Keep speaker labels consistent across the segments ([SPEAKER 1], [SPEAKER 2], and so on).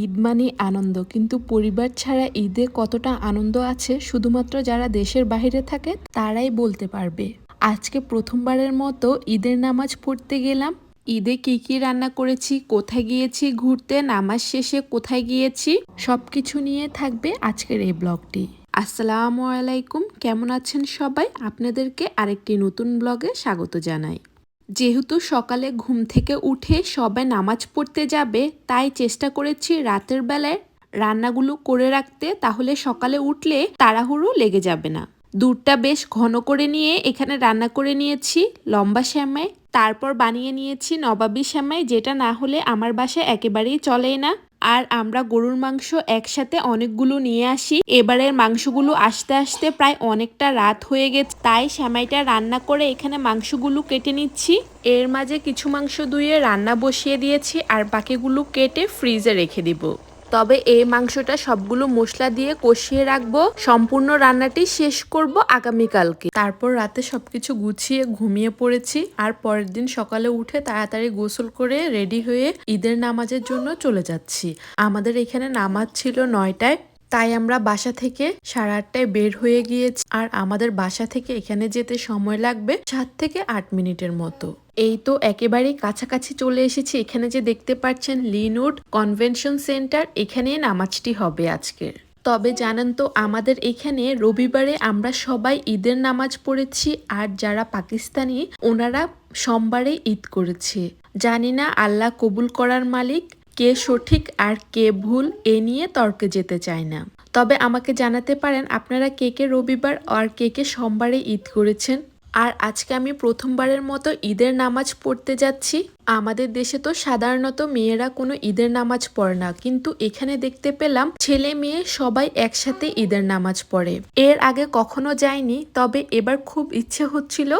[SPEAKER 1] ঈদ মানে আনন্দ, কিন্তু পরিবার ছাড়া ঈদে কতটা আনন্দ আছে শুধুমাত্র যারা দেশের বাইরে থাকে তারাই বলতে পারবে। আজকে প্রথমবারের মতো ঈদের নামাজ পড়তে গেলাম। ঈদে কি কি রান্না করেছি, কোথায় গিয়েছি ঘুরতে, নামাজ শেষে কোথায় গিয়েছি, সবকিছু নিয়ে থাকবে আজকের এই ব্লগটি। আসসালামু আলাইকুম, কেমন আছেন সবাই? আপনাদেরকে আরেকটি নতুন ব্লগে স্বাগত জানাই। যেহেতু সকালে ঘুম থেকে উঠে সবাই নামাজ পড়তে যাবে, তাই চেষ্টা করেছি রাতের বেলায় রান্নাগুলো করে রাখতে, তাহলে সকালে উঠলে তাড়াহুড়ো লেগে যাবে না। দুধটা বেশ ঘন করে নিয়ে এখানে রান্না করে নিয়েছি, লম্বা শ্যামাই তারপর বানিয়ে নিয়েছি নবাবী শ্যামাই, যেটা না হলে আমার বাসায় একেবারেই চলেই না। আর আমরা গরুর মাংস একসাথে অনেকগুলো নিয়ে আসি। এবারের মাংসগুলো আসতে আসতে প্রায় অনেকটা রাত হয়ে গেছে। তাই সেমাইটা রান্না করে এখানে মাংসগুলো কেটে নিচ্ছি। এর মাঝে কিছু মাংস ধুয়ে রান্না বসিয়ে দিয়েছি আর বাকিগুলো কেটে ফ্রিজে রেখে দিব। তবে এই মাংসটা সবগুলো মশলা দিয়ে কষিয়ে রাখব। সম্পূর্ণ রান্নাটি শেষ করব আগামীকালকে। তারপর রাতে সবকিছু গুছিয়ে ঘুমিয়ে পড়েছি। আর পরের দিন সকালে উঠে তাড়াতাড়ি গোসল করে রেডি হয়ে ঈদের নামাজের জন্য চলে যাচ্ছি। আমাদের এখানে নামাজ ছিল নয়টায়। তাই আমরা বাসা থেকে সাড়ে আটটায় বের হয়ে গিয়েছি। আর আমাদের বাসা থেকে এখানে যেতে সময় লাগবে সাত থেকে আট মিনিটের মতো। এই তো একেবারেই কাছাকাছি চলে এসেছি। এখানে যে দেখতে পাচ্ছেন লিনুড কনভেনশন সেন্টার এখানে নামাজটি হবে আজকের তবে জানেন তো, আমাদের এখানে রবিবারে আমরা সবাই ঈদের নামাজ পড়েছি আর যারা পাকিস্তানি, ওনারা সোমবারে ঈদ করেছে। জানি না আল্লাহ কবুল করার মালিক কে সঠিক আর কে ভুল এ নিয়ে তর্কে যেতে চায় না। তবে আমাকে জানাতে পারেন আপনারা কে কে রবিবার আর কে কে সোমবারে ঈদ করেছেন। আর আজকে আমি প্রথমবারের মতো ঈদের নামাজ পড়তে যাচ্ছি। আমাদের দেশে তো সাধারণত মেয়েরা কোনো ঈদের নামাজ পড়ে না। কিন্তু এখানে দেখতে পেলাম ছেলে মেয়ে সবাই একসাথে ঈদের নামাজ পড়ে। এর আগে কখনো যায়নি তবে এবার খুব ইচ্ছে হচ্ছিল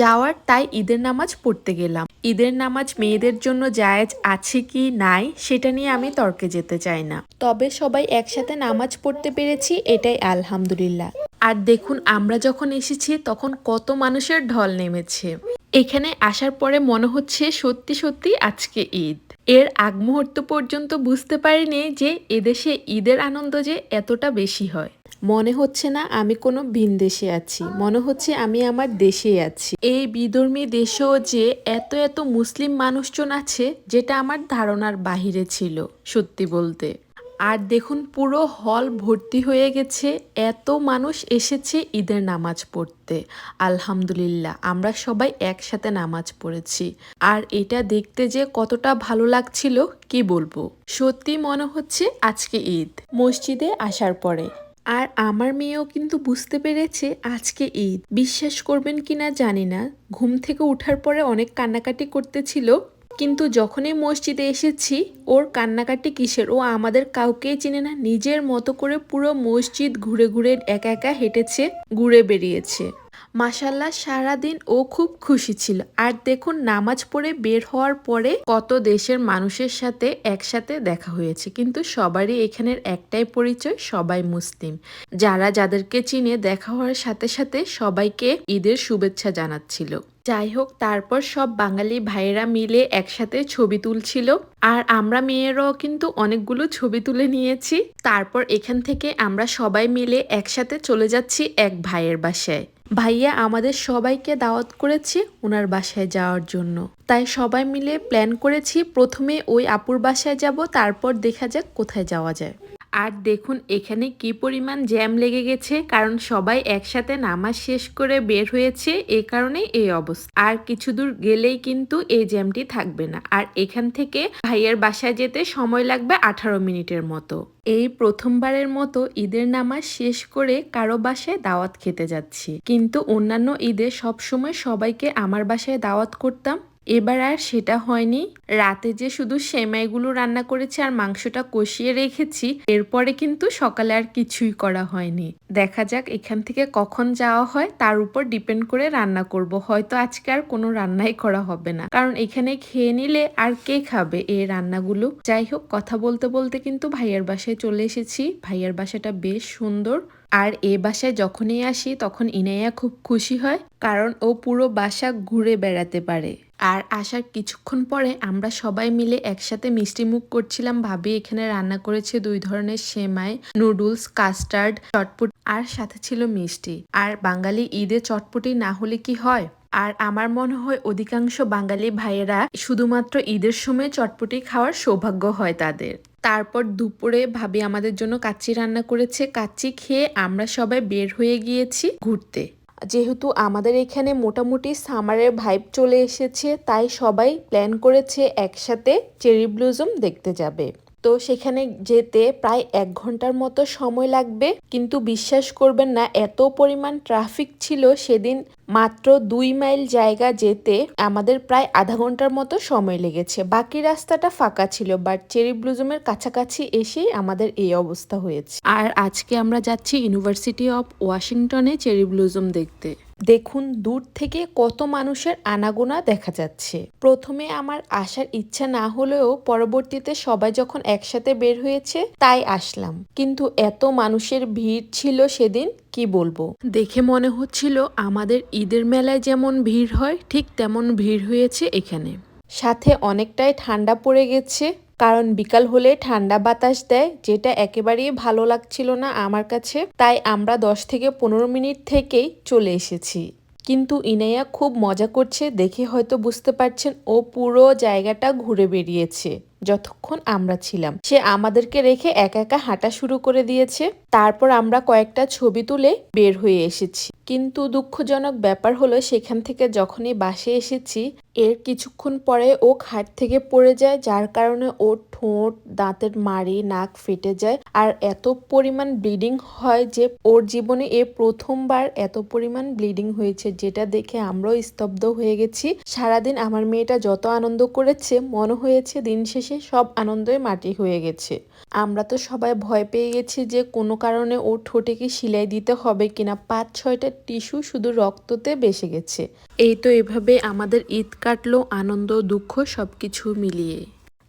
[SPEAKER 1] যাওয়ার, তাই ঈদের নামাজ পড়তে গেলাম। ঈদের নামাজ মেয়েদের জন্য জায়েজ আছে কি নাই সেটা নিয়ে আমি তর্কে যেতে চাই না। তবে সবাই একসাথে নামাজ পড়তে পেরেছি, এটাই আলহামদুলিল্লাহ। আর দেখুন, আমরা যখন এসেছি, তখন কত মানুষের ঢল নেমেছে। এখানে আসার পরে মনে হচ্ছে সত্যি সত্যি আজকে ঈদ। এর আগ মুহূর্ত পর্যন্ত বুঝতে পারিনি যে এদেশে ঈদের আনন্দ যে এতটা বেশি হয়। মনে হচ্ছে না আমি কোনো ভিন দেশে আছি। মনে হচ্ছে আমি আমার দেশেই আছি। এই বিধর্মী দেশেও যে এত এত মুসলিম মানুষজন আছে, যেটা আমার ধারণার বাহিরে ছিল, সত্যি বলতে। আর দেখুন, পুরো হল ভর্তি হয়ে গেছে, এত মানুষ এসেছে ঈদের নামাজ পড়তে। আলহামদুলিল্লাহ, আমরা সবাই একসাথে নামাজ পড়েছি। আর এটা দেখতে যে কতটা ভালো লাগছিল, কি বলব? সত্যি মনে হচ্ছে আজকে ঈদ। মসজিদে আসার পরে আর আমার মেয়েও কিন্তু বুঝতে পেরেছে আজকে ঈদ। বিশ্বাস করবেন কিনা জানি না। ঘুম থেকে উঠার পরে অনেক কান্নাকাটি করতেছিল। কিন্তু যখনই মসজিদে এসেছি, ওর কান্নাকাটি কিসের? ও আমাদের কাউকেই চিনে না। নিজের মতো করে পুরো মসজিদ ঘুরে ঘুরে একা একা হেঁটেছে, ঘুরে বেরিয়েছে মাসাল্লাহ সারাদিন ও খুব খুশি ছিল। আর দেখুন, নামাজ পড়ে বের হওয়ার পরে কত দেশের মানুষের সাথে একসাথে দেখা হয়েছে। কিন্তু সবারই এখানের একটাই পরিচয়, সবাই মুসলিম। যারা যাদেরকে চিনে দেখা হওয়ার সাথে সাথে সবাইকে ঈদের শুভেচ্ছা জানাচ্ছিল। যাই হোক, তারপর সব বাঙালি ভাইয়েরা মিলে একসাথে ছবি তুলছিল। আর আমরা মেয়েরাও কিন্তু অনেকগুলো ছবি তুলে নিয়েছি। তারপর এখান থেকে আমরা সবাই মিলে একসাথে চলে যাচ্ছি এক ভাইয়ের বাসায়। ভাইয়া, আমাদের সবাইকে দাওয়াত করেছে ওনার বাসায় যাওয়ার জন্য। তাই সবাই মিলে প্ল্যান করেছি প্রথমে ওই আপুর বাসায় যাব, তারপর দেখা যাক কোথায় যাওয়া যায়। আর দেখুন, এখানে কি পরিমাণ জ্যাম লেগে গেছে, কারণ সবাই একসাথে নামাজ শেষ করে বের হয়েছে, এ কারণে এই অবস্থা। আর কিছু দূর গেলেই কিন্তু এই জ্যামটি থাকবে না। আর এখান থেকে ভাইয়ের বাসায় যেতে সময় লাগবে আঠারো মিনিটের মতো। এই প্রথমবারের মতো ঈদের নামাজ শেষ করে কারও বাসায় দাওয়াত খেতে যাচ্ছি। কিন্তু অন্যান্য ঈদে সবসময় সবাইকে আমার বাসায় দাওয়াত করতাম। এবার আর সেটা হয়নি। রাতে যে শুধু সেমাইগুলো রান্না করেছি আর মাংসটা কষিয়ে রেখেছি, এরপরে কিন্তু সকালে আর কিছুই করা হয়নি। দেখা যাক এখান থেকে কখন যাওয়া হয়, তার উপর ডিপেন্ড করে রান্না করব। হয়তো আজকে আর কোনো রান্নাই করা হবে না। কারণ এখানে খেয়ে নিলে আর কে খাবে এই রান্নাগুলো? যাই হোক, কথা বলতে বলতে কিন্তু ভাইয়ের বাসায় চলে এসেছি। ভাইয়ের বাসাটা বেশ সুন্দর। আর এ বাসায় যখনই আসি, তখন ইনাইয়া খুব খুশি হয়, কারণ ও পুরো বাসা ঘুরে বেড়াতে পারে। আর আসার কিছুক্ষণ পরে আমরা সবাই মিলে একসাথে মিষ্টি মুখ করছিলাম। ভাবি এখানে রান্না করেছে দুই ধরনের সেমাই, নুডলস, কাস্টার্ড, চটপট আর সাথে ছিল মিষ্টি। আর বাঙালি ঈদে চটপটি না হলে কি হয়? আর আমার মনে হয় অধিকাংশ বাঙালি ভাইয়েরা শুধুমাত্র ঈদের সময় চটপটি খাওয়ার সৌভাগ্য হয় তাদের। তারপর দুপুরে ভাবি আমাদের জন্য কাচ্চি রান্না করেছে। কাচ্চি খেয়ে আমরা সবাই বের হয়ে গিয়েছি ঘুরতে। যেহেতু আমাদের এখানে মোটামুটি সামারের ভাইব চলে এসেছে, তাই সবাই প্ল্যান করেছে একসাথে চেরি ব্লুজম দেখতে যাবে। তো সেখানে যেতে প্রায় এক ঘণ্টার মতো সময় লাগবে। কিন্তু বিশ্বাস করবেন না, এত পরিমাণ ট্রাফিক ছিল সেদিন মাত্র দুই মাইল জায়গা যেতে আমাদের প্রায় আধা ঘণ্টার মতো সময় লেগেছে। বাকি রাস্তাটা ফাঁকা ছিল বাট চেরি ব্লুজমের কাছাকাছি এসেই আমাদের এই অবস্থা হয়েছে। আর আজকে আমরা যাচ্ছি ইউনিভার্সিটি অফ ওয়াশিংটনে চেরি ব্লুজম দেখতে। দেখুন দূর থেকে কত মানুষের আনাগোনা দেখা যাচ্ছে। প্রথমে আমার আসার ইচ্ছা না হলেও পরবর্তীতে সবাই যখন একসাথে বের হয়েছে, তাই আসলাম। কিন্তু এত মানুষের ভিড় ছিল সেদিন, কি বলব? দেখে মনে হচ্ছিল আমাদের ঈদের মেলায় যেমন ভিড় হয়, ঠিক তেমন ভিড় হয়েছে এখানে। সাথে অনেকটাই ঠান্ডা পড়ে গেছে কারণ বিকাল হলে ঠান্ডা বাতাস দেয়, যেটা একেবারেই ভালো লাগছিল না আমার কাছে। তাই আমরা দশ থেকে পনেরো মিনিট থেকেই চলে এসেছি। কিন্তু ইনাইয়া খুব মজা করছে, দেখে হয়তো বুঝতে পারছেন ও পুরো জায়গাটা ঘুরে বেরিয়েছে যতক্ষণ আমরা ছিলাম। সে আমাদেরকে রেখে একা একা হাঁটা শুরু করে দিয়েছে। তারপর আমরা কয়েকটা ছবি তুলে বের হয়ে এসেছি। কিন্তু দুঃখজনক ব্যাপার হলো সেখান থেকে যখনই বাসে এসেছি, এর কিছুক্ষণ পরে ও খাট থেকে পড়ে যায়, যার কারণে ওর ঠোঁট, দাঁতের মাড়ি, নাক ফেটে যায় আর এত পরিমাণ ব্লিডিং হয় যে ওর জীবনে এ প্রথমবার এত পরিমাণ ব্লিডিং হয়েছে, যেটা দেখে আমরাও স্তব্ধ হয়ে গেছি। সারাদিন আমার মেয়েটা যত আনন্দ করেছে, মনে হয়েছে দিন শেষে সব আনন্দই মাটি হয়ে গেছে। আমরা তো সবাই ভয় পেয়ে গেছি যে কোনো কারণে ওর ঠোঁটে কি সিলাই দিতে হবে কিনা পাঁচ ছয়টা টিস্যু শুধু রক্ততে বেসে গেছে। এই তো এভাবে আমাদের ঈদ কাটলো, আনন্দ, দুঃখ সবকিছু মিলিয়ে।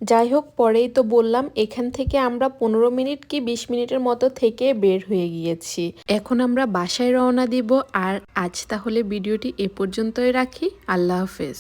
[SPEAKER 1] যাই হোক, পরেই তো বললাম, এখান থেকে আমরা পনেরো মিনিট কি বিশ মিনিটের মতো থেকে বের হয়ে গিয়েছি। এখন আমরা বাসায় রওনা দিব, আর আজ তাহলে ভিডিওটি এ পর্যন্তই রাখি। আল্লাহ হাফেজ।